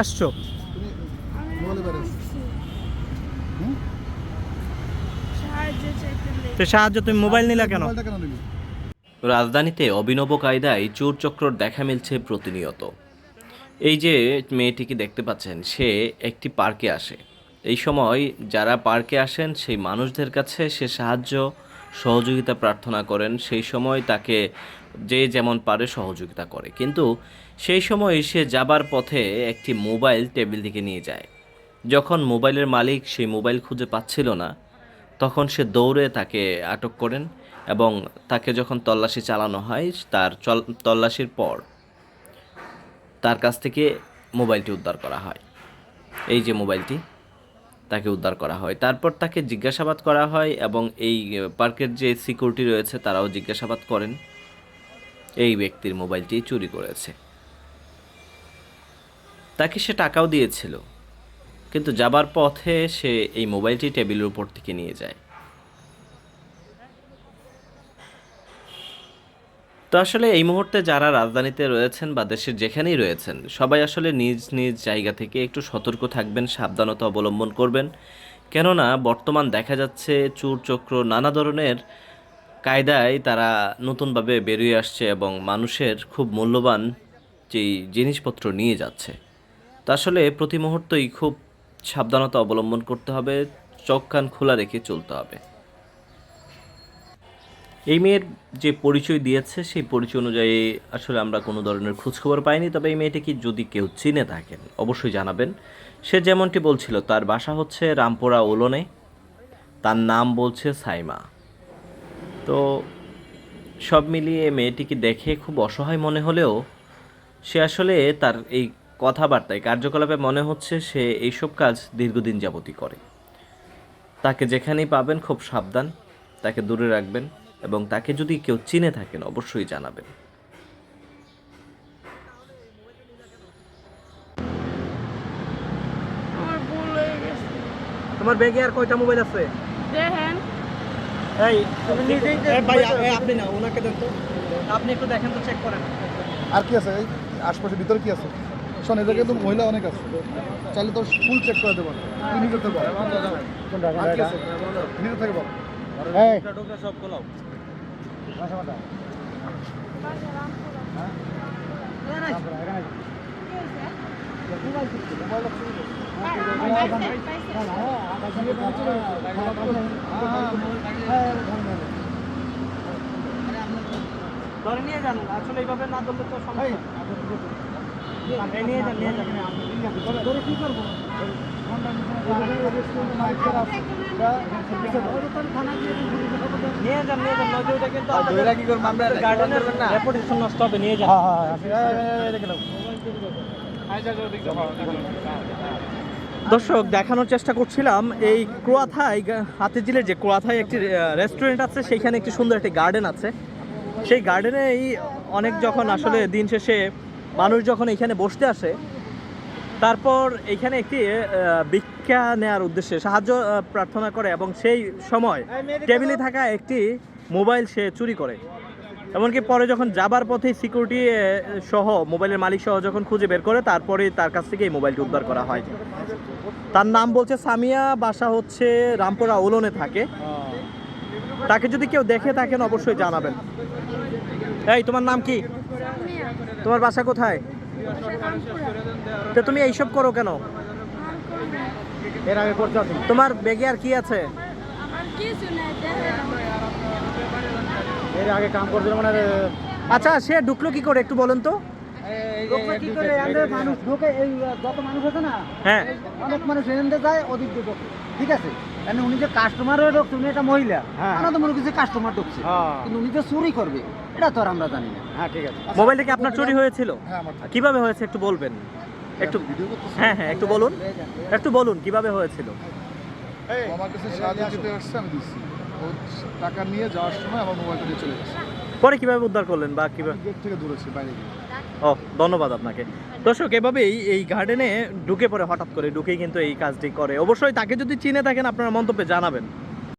আসছো? সাহায্য তুমি মোবাইল নিলা কেন? রাজধানীতে অভিনব কায়দায় চোর চক্রর দেখা মিলছে প্রতিনিয়ত। এই যে মেয়েটিকে দেখতে পাচ্ছেন, সে একটি পার্কে আসে। এই সময় যারা পার্কে আসেন, সেই মানুষদের কাছে সে সাহায্য সহযোগিতা প্রার্থনা করেন, সেই সময় তাকে যে যেমন পারে সহযোগিতা করে। কিন্তু সেই সময় সে যাবার পথে একটি মোবাইল টেবিল দিকে নিয়ে যায়। যখন মোবাইলের মালিক সেই মোবাইল খুঁজে পাচ্ছিল না, তখন সে দৌড়ে তাকে আটক করেন এবং তাকে যখন তল্লাশি চালানো হয়, তার তল্লাশির পর তার কাছ থেকে মোবাইলটি উদ্ধার করা হয়। এই যে মোবাইলটি তাকে উদ্ধার করা হয়। তারপর তাকে জিজ্ঞাসাবাদ করা হয় এবং এই পার্কের যে সিকিউরিটি রয়েছে তারাও জিজ্ঞাসাবাদ করেন। এই ব্যক্তির মোবাইলটি চুরি করেছে। তাকে সে টাকাও দিয়েছিল। কিন্তু যাবার পথে সে এই মোবাইলটি টেবিলের উপর থেকে নিয়ে যায়। তো আসলে এই মুহূর্তে যারা রাজধানীতে রয়েছেন বা দেশের যেখানেই রয়েছেন, সবাই আসলে নিজ নিজ জায়গা থেকে একটু সতর্ক থাকবেন, সাবধানতা অবলম্বন করবেন। কেননা বর্তমান দেখা যাচ্ছে চোর চক্র নানা ধরনের কায়দায় তারা নতুনভাবে বেরিয়ে আসছে এবং মানুষের খুব মূল্যবান যেই জিনিসপত্র নিয়ে যাচ্ছে। তো আসলে প্রতি মুহূর্তই খুব সাবধানতা অবলম্বন করতে হবে, চোখ কান খোলা রেখে চলতে হবে। এই মেয়ের যে পরিচয় দিয়েছে, সেই পরিচয় অনুযায়ী আসলে আমরা কোনো ধরনের খোঁজখবর পাইনি। তবে এই মেয়েটিকে যদি কেউ চিনে থাকেন, অবশ্যই জানাবেন। সে যেমনটি বলছিল, তার বাসা হচ্ছে রামপুরা ওলনে। তার নাম বলছে সাইমা। তো সব মিলিয়ে মেয়েটিকে দেখে খুব অসহায় মনে হলেও সে আসলে তার এই কথাবার্তায়, কার্যকলাপে মনে হচ্ছে সে এইসব কাজ দীর্ঘদিন যাবতই করে। তাকে যেখানেই পাবেন খুব সাবধান, তাকে দূরে রাখবেন। এবং তাকে যদি কেউ চিনে থাকেন অবশ্যই জানাবেন। তোমার ব্যাগে আর কয়টা মোবাইল আছে? দেখেন। এই তুমি নিজেই ভাই আপনি না ওনাকে দেন তো। আপনি একটু দেখেন তো চেক করেন। আর কি আছে? এই আশপাশের ভিতরে কি আছে? শোন এদের কিন্তু মহিলা অনেক আছে। চাইলে তো ফুল চেক করে দেবো। তুই নিজে থেকে বল? নিজে থেকে বল। সব খোলাও। ধরে নিয়ে যান আসলে এইভাবে না ধরলে তো সমস্যা এই নিয়ে যান নিয়ে যান ধরে কি করব? নিয়ে যান নিয়ে যান নয়তো ওটা কিন্তু আমাদের কি করব? আমরা গার্ডেনের রেপুটেশন নষ্ট হবে নিয়ে যান। দর্শক দেখানোর চেষ্টা করছিলাম। এই ক্রোয়াথাই হাতিঝিলের যে ক্রোয়াথাই একটি রেস্টুরেন্ট আছে সেইখানে একটি সুন্দর একটি গার্ডেন আছে। সেই গার্ডেনে এই অনেক যখন আসলে দিন শেষে মানুষ যখন এখানে বসতে আসে তারপর এখানে একটি ভিক্ষা নেওয়ার উদ্দেশ্যে সাহায্য প্রার্থনা করে এবং সেই সময় টেবিলে থাকা একটি মোবাইল সে চুরি করে। এমনকি পরে যখন যাবার পথে সিকিউরিটি সহ মোবাইলের মালিক সহ যখন খুঁজে বের করে তারপরে তার কাছ থেকে এই মোবাইলটি উদ্ধার করা হয়। তার নাম বলছে সামিয়া বাসা হচ্ছে রামপুরা ওলনে থাকে। তাকে যদি কেউ দেখে থাকেন অবশ্যই জানাবেন। এই তোমার নাম কি? তোমার বাসা কোথায়? তো তুমি এইসব করো কেন? এর আগে করছ তোমার ব্যাগে আর কি আছে? আমার কিছু নেই দেখেন এর আগে কাম করছিল মানে আচ্ছা সে ঢুকলো কি করে একটু বলেন তো? কি করে? আমাদের মানুষ ঢোকে এই যত মানুষ আছে না হ্যাঁ। অনেক মানুষ যায় ঢোকে ঠিক আছে? মানে উনি যে কাস্টমারও ঢুকছে উনি একটা মহিলা। হ্যাঁ। আমরা তো মনে করছি কাস্টমার ঢুকছে। হ্যাঁ। কিন্তু উনি যে চুরি করবে এটা তো আর আমরা জানি না। হ্যাঁ ঠিক আছে। আপনার চুরি হয়েছিল? হ্যাঁ কীভাবে হয়েছে একটু বলবেন? একটু হ্যাঁ হ্যাঁ একটু বলুন। একটু বলুন কীভাবে হয়েছিল? আমার কাছে সাহায্য দিতে আসছে আমি দিচ্ছি। টাকা নিয়ে যাওয়ার সময় আমার মোবাইলটা নিয়ে চলে গেছে। পরে কীভাবে উদ্ধার করলেন বা কীভাবে গেট থেকে দূরেছি বাইরে গিয়ে। ও ধন্যবাদ আপনাকে। দর্শক এভাবেই এই গার্ডেনে ঢুকে পড়ে হঠাৎ করে ঢুকেই কিন্তু এই কাজটি করে। অবশ্যই তাকে যদি চিনে থাকেন আপনারা মন্তব্যে জানাবেন।